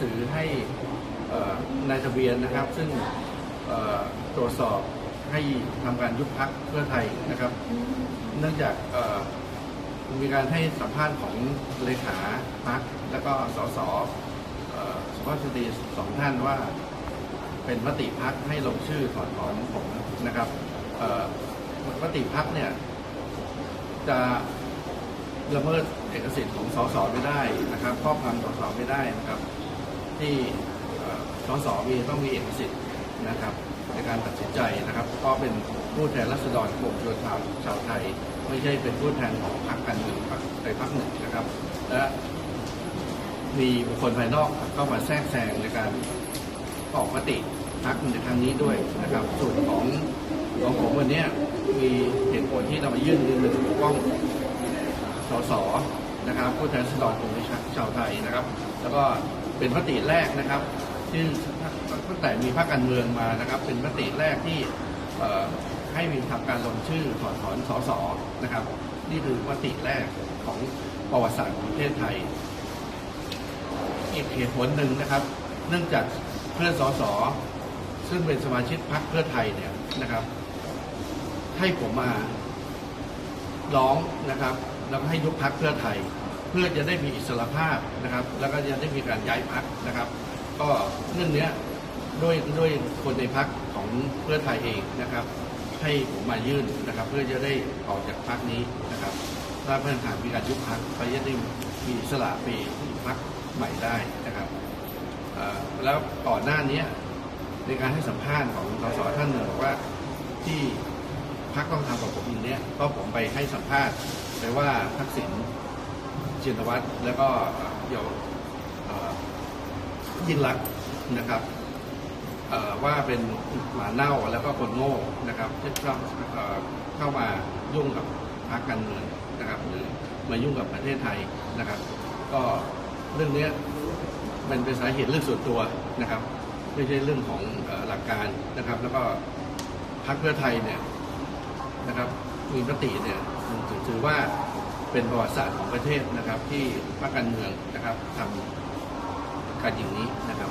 สือให้นายทะเบียนนะครับ ซึ่งตรวจสอบให้ทำการยุบพักเพื่อไทยนะครับ เนื่องจากมีการให้สัมภาษณ์ของเลขาพักแล้วก็สสเอ่อสุภาพสตรีสองท่านว่าเป็นมติพักให้ลงชื่อถอนถอนผมนะครับมติพักเนี่ยจะละเมิดเอกสิทธิ์ของสสไม่ได้นะครับครอบงำสสไม่ได้นะครับ ที่สสมีต้องมีเอกสิทธิ์นะครับในการตัดสินใจนะครับเพราะเป็นผู้แทนรัษฎรกลุ่มชนชาวชาวไทย ไม่ใช่เป็นผู้แทนของพรรคการเมืองพรรคใดพรรคหนึ่งนะครับ และมีบุคคลภายนอกเข้ามาแทรกแซงในการออกมติพรรคในครั้งนี้ด้วยนะครับ ส่วนของของผมวันนี้มีเหตุผลที่เรามายื่นคือหนึ่งกป้องสส นะครับผู้แทนราษฎรของชาวไทยนะครับ แล้วก็เป็นมติแรกนะครับที่ตั้งแต่มีพรรคการเมืองมานะครับ เป็นมติแรกที่ให้มีทำการลงชื่อถอนถอนสสนะครับ นี่คือมติแรกของประวัติศาสตร์ของประเทศไทย อีกเหตุผลหนึ่งนะครับ เนื่องจากเพื่อนสสซึ่งเป็นสมาชิกพรรคเพื่อไทยเนี่ยนะครับ ให้ผมมา ร้องนะครับแล้วก็ให้ยุบพักเพื่อไทย เพื่อจะได้มีอิสรภาพนะครับ แล้วก็จะได้มีการย้ายพักนะครับ ก็เรื่องเนี้ยด้วยด้วยคนในพักของเพื่อไทยเองนะครับ ให้ผมมายื่นนะครับ เพื่อจะได้ออกจากพักนี้นะครับ ถ้าเพื่อนหากมีการยุบพักก็จะได้มีอิสระไปที่พักใหม่ได้นะครับแล้วก่อนหน้านี้ในการให้สัมภาษณ์ของสสท่านหนึ่งบอกว่าที่ พักต้องทำกับผมอย่างเนี้ยเพราะผมไปให้สัมภาษณ์ไปว่าทักษิณชินวัตรแล้วก็เดี๋ยวยิ่งรักนะครับว่าเป็นหมาเน่าแล้วก็คนโง่นะครับที่เข้าเอ่อเข้ามายุ่งกับพรรคการเมืองนะครับหรือมายุ่งกับประเทศไทยนะครับ ก็เรื่องเนี้ยมันเป็นสาเหตุเรื่องส่วนตัวนะครับ ไม่ใช่เรื่องของหลักการนะครับ แล้วก็พรรคเพื่อไทยเนี่ย นะครับมีมติเนี่ยถือว่าเป็นประวัติศาสตร์ของประเทศนะครับ ที่พรรคการเมืองนะครับทำการอย่างนี้นะครับ